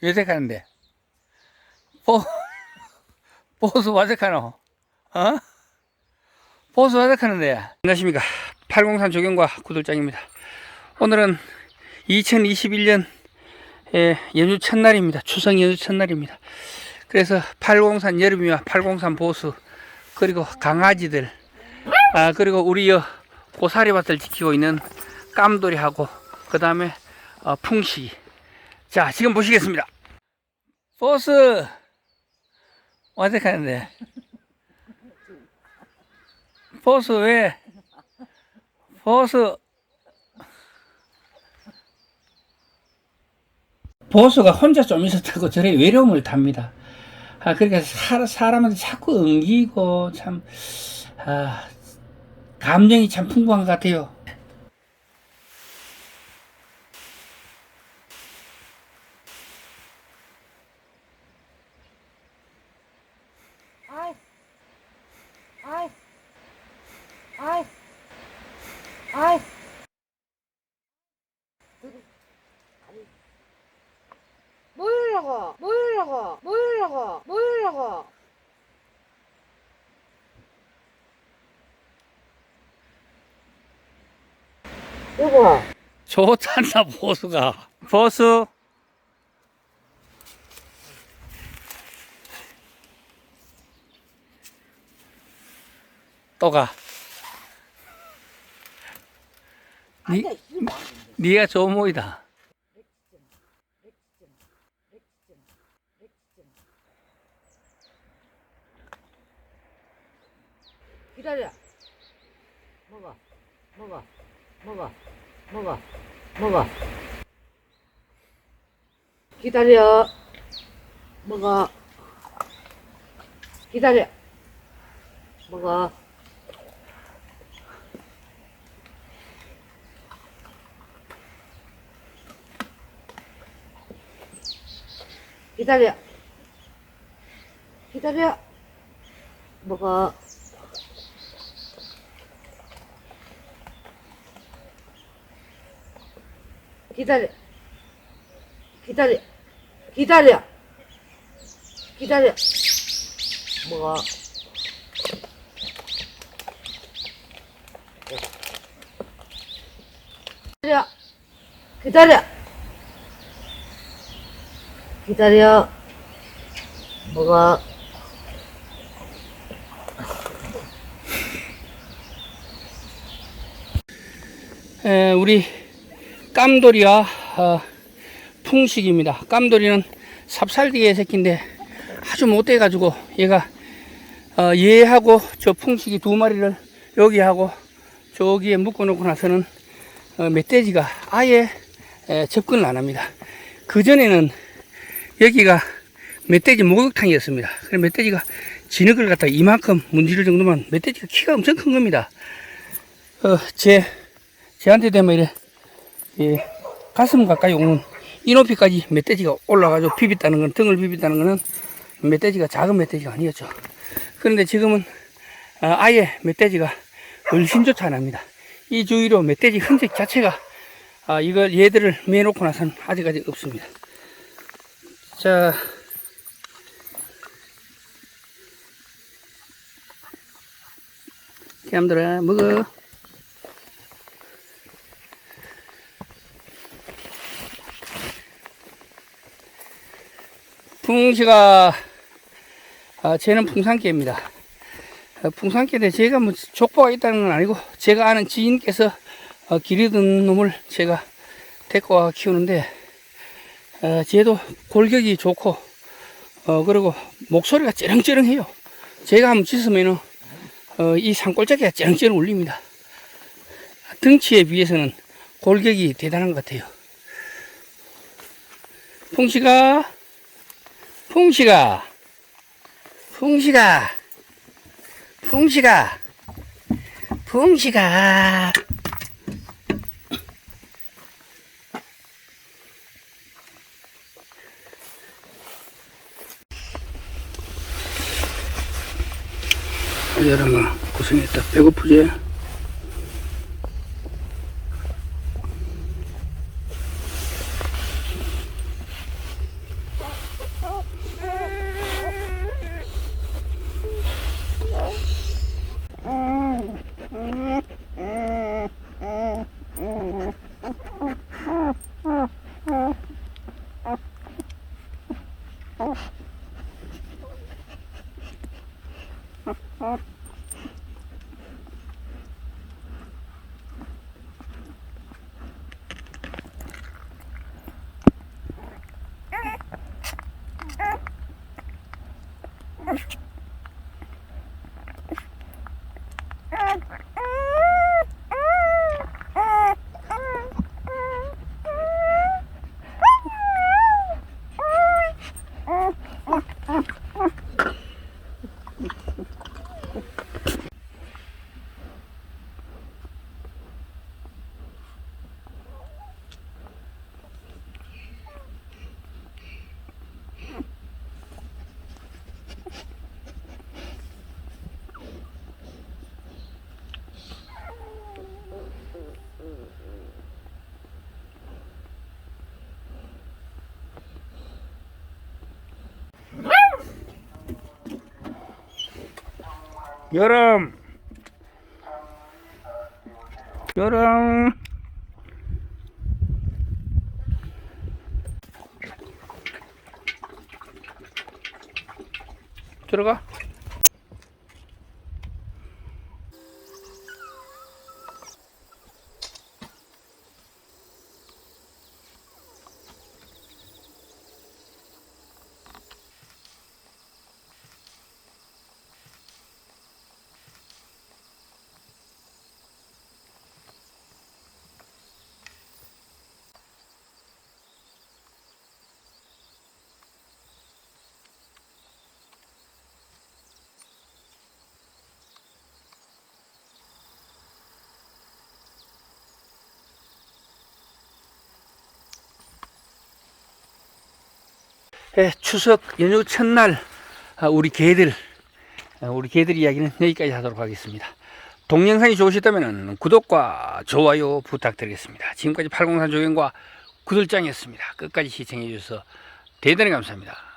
왜색하는데? 보, 보수 와색하노? 어? 보수 와색하는데. 안녕하십니까. 803 조경과 구들장입니다. 오늘은 2021년 연휴 첫날입니다. 추석 연휴 첫날입니다. 그래서 803 여름이와 803 보수 그리고 강아지들 아 그리고 우리 여 고사리밭을 지키고 있는 깜돌이하고 그 다음에 어, 풍시 자 지금 보시겠습니다 보스 어색하는데 보스 왜 보스 보수가 혼자 좀 있었다고 저래 외로움을 답니다. 아, 그러니까 사, 사람한테 자꾸 엉기고 참, 아, 감정이 참 풍부한 것 같아요. 아이, 아이, 아이, 아이. 뭐이라고? 뭐이라고? 뭐이라고? 뭐이라고? 여보, 좋단다, 보수가. 보수. 또 가. 니, 니가 좋은 모이다. 기다려. 먹어, 먹어, 먹어, 먹어, 먹어. 기다려. 먹어. 기다려. 먹어. 기다려. 기다려. 기다려. 기다려. 기다려. 먹어. 기다려. 기다려. 기다려. 먹어. 에, 우리 깜돌이와 어, 풍식입니다. 깜돌이는 삽살개의 새끼인데 아주 못돼가지고 얘가 어, 얘하고 저 풍식이 두 마리를 여기 하고 저기에 묶어놓고 나서는 어, 멧돼지가 아예 에, 접근을 안 합니다. 그 전에는 여기가 멧돼지 목욕탕이었습니다. 그래서 멧돼지가 진흙을 갖다 이만큼 문지를 정도면 멧돼지가 키가 엄청 큰 겁니다. 어, 제 제한테 되면 이래 예, 가슴 가까이 오는 이 높이까지 멧돼지가 올라가지고 비비다는 건 등을 비비다는 거는 멧돼지가 작은 멧돼지가 아니었죠. 그런데 지금은 아, 아예 멧돼지가 얼씬조차 안 합니다. 이 주위로 멧돼지 흔적 자체가 아, 이걸 얘들을 매놓고 나서는 아직까지 없습니다. 자, 개암들아 먹어. 풍시가 아, 쟤는 풍산개입니다. 어, 풍산개인데 제가 뭐 족보가 있다는 건 아니고 제가 아는 지인께서 어, 기르던 놈을 제가 데리고 와 키우는데 어, 쟤도 골격이 좋고 어, 그리고 목소리가 쩌렁쩌렁해요. 제가 한번 짖으면은 어, 이 산골짜기가 쩌렁쩌렁 울립니다. 등치에 비해서는 골격이 대단한 것 같아요. 풍시가 풍시가. 풍시가. 풍시가. 풍시가. 여러분 고생했다. 배고프지? 여름. 여름. 들어가 예, 추석 연휴 첫날 아, 우리 개들 아, 우리 개들 이야기는 여기까지 하도록 하겠습니다. 동영상이 좋으셨다면 구독과 좋아요 부탁드리겠습니다. 지금까지 803 조경과 구들장이었습니다. 끝까지 시청해 주셔서 대단히 감사합니다.